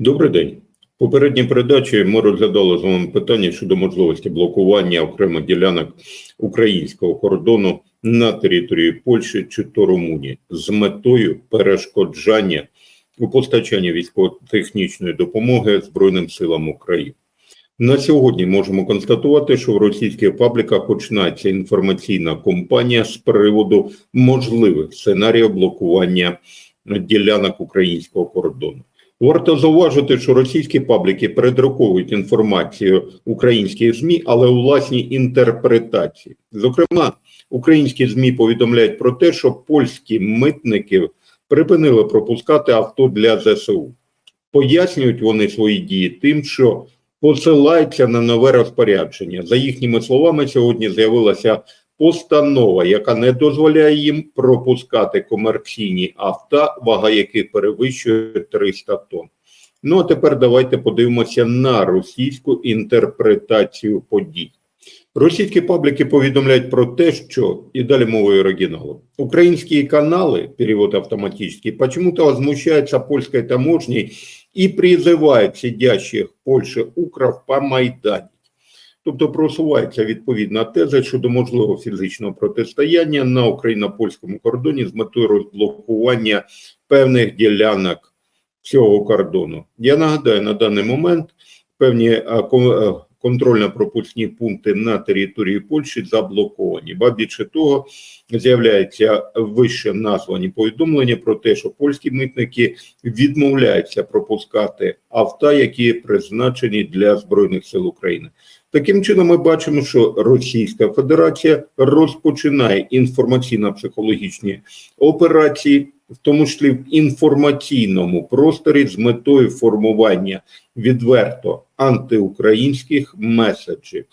Добрий день. Попередній передачі ми розглядали з вами питання щодо можливості блокування окремих ділянок українського кордону на території Польщі чи то Румунії з метою перешкоджання у постачанні військово-технічної допомоги Збройним силам України. На сьогодні можемо констатувати, що в російських пабліках починається інформаційна кампанія з приводу можливих сценаріїв блокування ділянок українського кордону. Варто зауважити, що російські пабліки передруковують інформацію українських ЗМІ, але у власній інтерпретації. Зокрема, українські ЗМІ повідомляють про те, що польські митники припинили пропускати авто для ЗСУ. Пояснюють вони свої дії тим, що посилаються на нове розпорядження. За їхніми словами, сьогодні з'явилася постанова, яка не дозволяє їм пропускати комерційні авто, вага яких перевищує 300 тонн. Ну а тепер давайте подивимося на російську інтерпретацію подій. Російські пабліки повідомляють про те, що і далі мовою оригіналу. Украинские каналы, перевод автоматический, почему-то возмущаются польской таможней и призывают сидящих в Польше укров помайданить. Тобто просувається відповідна теза щодо можливого фізичного протистояння на україно-польському кордоні з метою розблокування певних ділянок цього кордону. Я нагадаю, на даний момент певні е, контрольно-пропускні пункти на території Польщі заблоковані. Ба більше того, з'являються вище названі повідомлення про те, що польські митники відмовляються пропускати авто, які призначені для збройних сил України. Таким чином, ми бачимо, що Російська Федерація розпочинає інформаційно-психологічні операції, в тому числі в інформаційному просторі, з метою формування відверто антиукраїнських меседжів.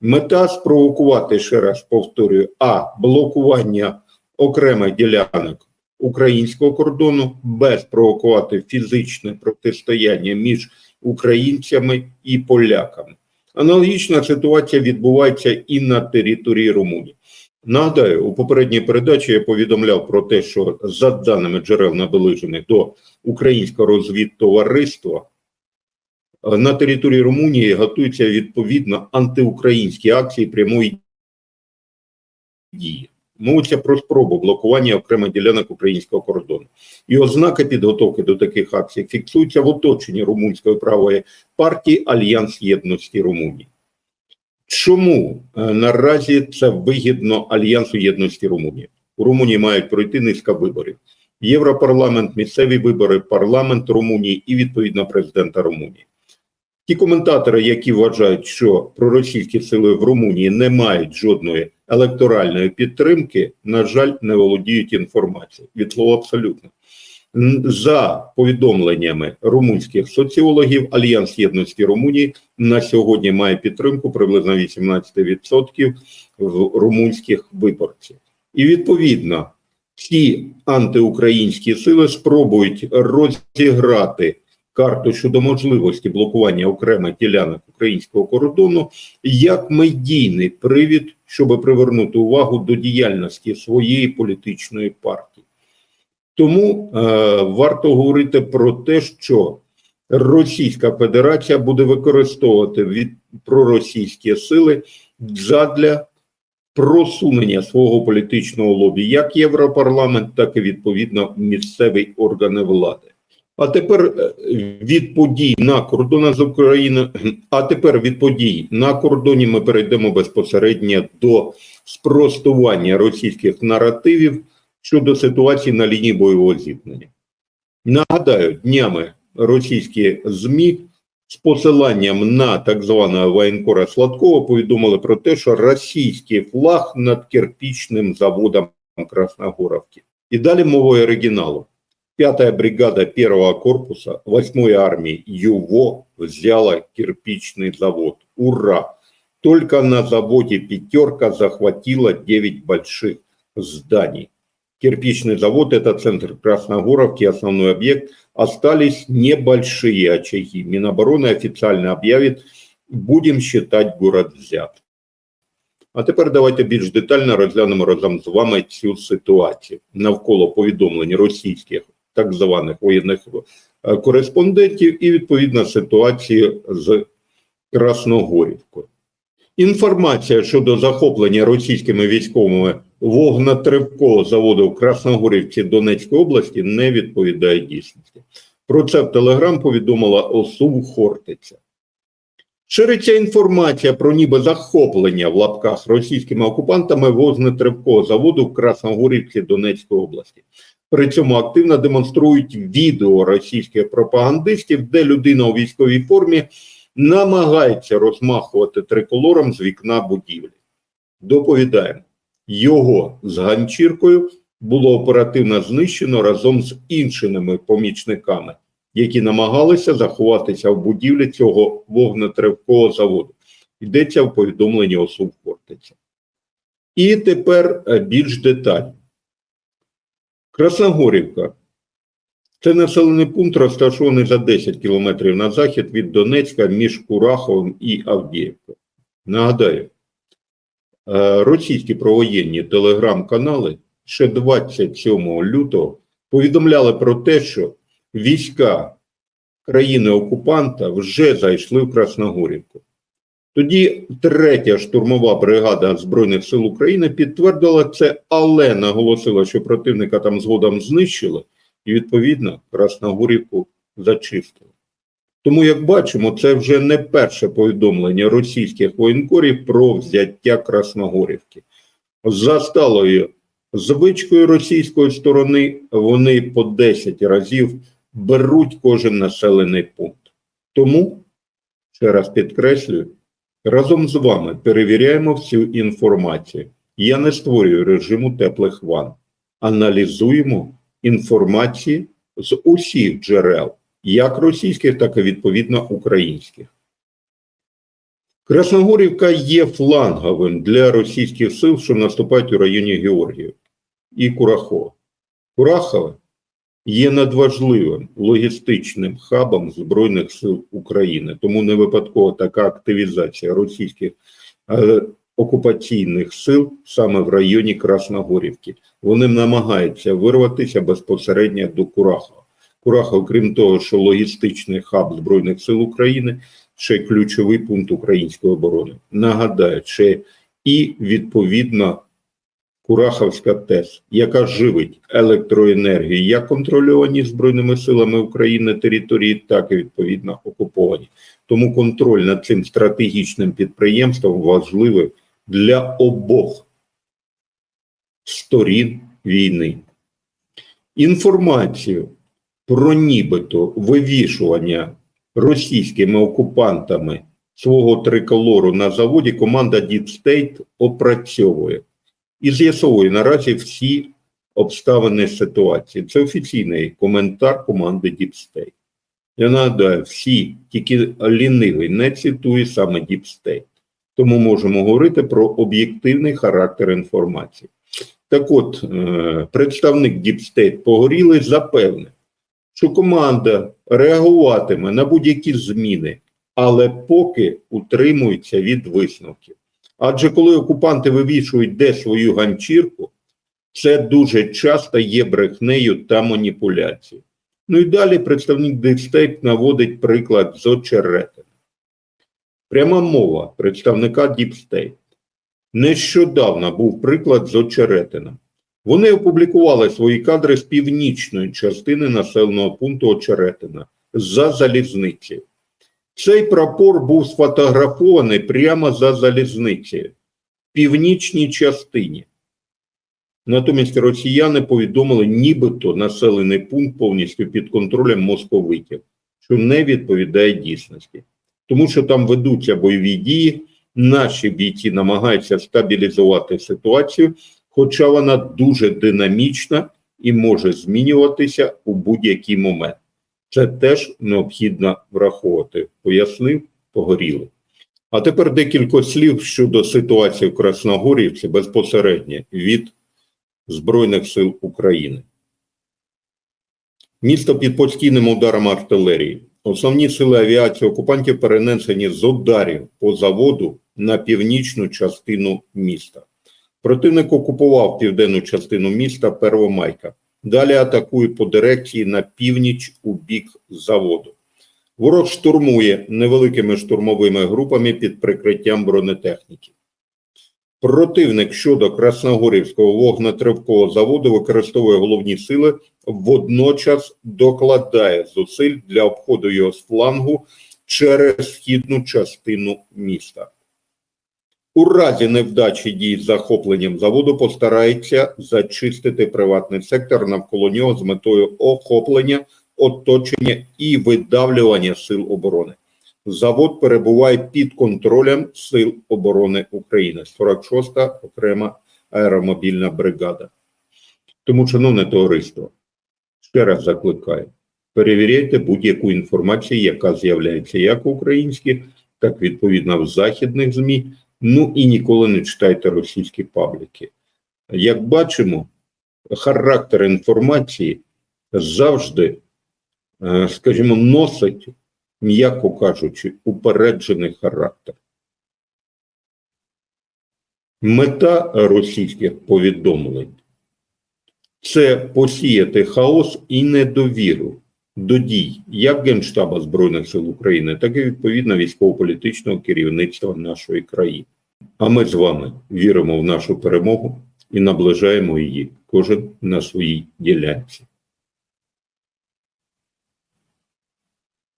Мета спровокувати ще раз повторюю: а блокування окремих ділянок українського кордону, без провокувати фізичне протистояння між українцями і поляками. Аналогічна ситуація відбувається і на території Румунії. Нагадаю, у попередній передачі я повідомляв про те, що за даними джерел наближених до українського розвідтовариства, на території Румунії готуються відповідно антиукраїнські акції прямої дії. Мовиться про спробу блокування окремих ділянок українського кордону. І ознаки підготовки до таких акцій фіксуються в оточенні румунської правої партії Альянс Єдності Румунії. Чому е, наразі це вигідно Альянсу Єдності Румунії? У Румунії мають пройти низка виборів: Європарламент, місцеві вибори, парламент Румунії і відповідно президента Румунії. Ті коментатори, які вважають, що проросійські сили в Румунії не мають жодної електоральної підтримки, на жаль, не володіють інформацією. Від слова абсолютно. За повідомленнями румунських соціологів, Альянс Єдності Румунії на сьогодні має підтримку приблизно 18% в румунських виборців. І відповідно ці антиукраїнські сили спробують розіграти карту щодо можливості блокування окремих ділянок українського кордону як медійний привід, щоб привернути увагу до діяльності своєї політичної партії. Тому е, варто говорити про те, що Російська Федерація буде використовувати від проросійські сили задля просунення свого політичного лобі, як Європарламент, так і відповідно місцеві органи влади. А тепер е, від подій на кордонах з Україною, а тепер від подій на кордоні ми перейдемо безпосередньо до спростування російських наративів щодо ситуації на лінії бойового зіткнення. Нагадаю, днями російські ЗМІ з посиланням на так званого воєнкора Сладкова повідомили про те, що російський флаг над кирпічним заводом Красногоровки. І далі мовою оригіналу. Пятая бригада первого корпуса 8 армии ЮВО взяла кирпичный завод. Ура! Только на заводе «Пятерка» захватила 9 больших зданий. Кирпичный завод – это центр Красногоровки, основной объект. Остались небольшие очаги. Минобороны официально объявит, будем считать город взят. А тепер давайте більш детально розглянемо разом з вами цю ситуацію навколо повідомлень російських так званих воєнних е, кореспондентів, і відповідно ситуації з Красногорівкою. Інформація щодо захоплення російськими військовими вогнетривкого заводу в Красногорівці Донецької області не відповідає дійсності. Про це в Телеграм повідомила ОСУ Хортиця. Шириться інформація про ніби захоплення в лапках російськими окупантами вогнетривкого заводу в Красногорівці Донецької області. При цьому активно демонструють відео російських пропагандистів, де людина у військовій формі намагається розмахувати триколором з вікна будівлі. Доповідаємо, його з ганчіркою було оперативно знищено разом з іншими помічниками, які намагалися заховатися в будівлі цього вогнетривкого заводу. Йдеться в повідомленні ОСУ Хортиця. І тепер е, більш детально. Красногорівка це населений пункт, розташований за 10 кілометрів на захід від Донецька між Кураховим і Авдіївкою. Нагадаю, російські провоєнні телеграм-канали ще 27 лютого повідомляли про те, що війська країни-окупанта вже зайшли в Красногорівку. Тоді третя штурмова бригада Збройних сил України підтвердила це, але наголосила, що противника там згодом знищили, і відповідно Красногорівку зачистили. Тому, як бачимо, це вже не перше повідомлення російських воєнкорів про взяття Красногорівки. За сталою звичкою російської сторони вони по 10 разів беруть кожен населений пункт. Тому, ще раз підкреслюю, разом з вами перевіряємо всю інформацію. Я не створюю режиму теплих ван. Аналізуємо інформацію з усіх джерел, як російських, так і відповідно українських. Красногорівка є фланговим для російських сил, що наступають у районі Георгії і Курахова. Курахове є надважливим логістичним хабом Збройних сил України. Тому не випадково така активізація російських е, окупаційних сил саме в районі Красногорівки. Вони намагаються вирватися безпосередньо до Курахова. Курахов, крім того, що логістичний хаб Збройних сил України, ще ключовий пункт української оборони. Нагадаю, ще і відповідно Кураховська ТЕС, яка живить електроенергію як контрольовані Збройними силами України території, так і відповідно окуповані. Тому контроль над цим стратегічним підприємством важливий для обох сторін війни. Інформацію про нібито вивішування російськими окупантами свого триколору на заводі команда Deep State опрацьовує і з'ясовує наразі всі обставини ситуації. Це офіційний коментар команди Deep State. Я нагадаю, всі, тільки лінивий не цитує саме Deep State. Тому можемо говорити про об'єктивний характер інформації. Так от, е, представник Deep State погорілий запевнив, що команда реагуватиме на будь-які зміни, але поки утримується від висновків. Адже коли окупанти вивішують де свою ганчірку, це дуже часто є брехнею та маніпуляцією. Ну і далі представник Дипстейт наводить приклад з очеретина. Пряма мова представника Діпстейт. Нещодавно був приклад з очеретина. Вони опублікували свої кадри з північної частини населеного пункту Очеретина за залізницею. Цей прапор був сфотографований прямо за залізницею в північній частині. Натомість росіяни повідомили, нібито населений пункт повністю під контролем московитів, що не відповідає дійсності. Тому що там ведуться бойові дії, наші бійці намагаються стабілізувати ситуацію, хоча вона дуже динамічна і може змінюватися у будь-який момент. Це теж необхідно враховувати. Пояснив, погоріли. А тепер декілька слів щодо ситуації в Красногорівці безпосередньо від Збройних сил України. Місто під постійним ударом артилерії. Основні сили авіації окупантів перенесені з ударів по заводу на північну частину міста. Противник окупував південну частину міста Первомайка Далі атакує по дирекції на північ у бік заводу. Ворог штурмує невеликими штурмовими групами під прикриттям бронетехніки. Противник щодо Красногорівського вогнетривкового заводу використовує головні сили, водночас докладає зусиль для обходу його з флангу через східну частину міста. У разі невдачі дій з захопленням заводу постарається зачистити приватний сектор навколо нього з метою охоплення, оточення і видавлювання сил оборони. Завод перебуває під контролем Сил оборони України, 46-та окрема аеромобільна бригада. Тому, шановне товариство, ще раз закликаю, перевіряйте будь-яку інформацію, яка з'являється як в українських, так відповідно в західних ЗМІ. Ну і ніколи не читайте російські пабліки. Як бачимо, характер інформації завжди, е, скажімо, носить, м'яко кажучи, упереджений характер. Мета російських повідомлень це посіяти хаос і недовіру до дій як Генштаба Збройних сил України, так і відповідно військово-політичного керівництва нашої країни. А ми з вами віримо в нашу перемогу і наближаємо її кожен на своїй ділянці.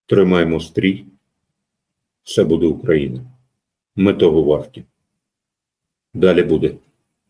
Тримаємо стрій. Все буде Україна. Ми того варті. Далі буде.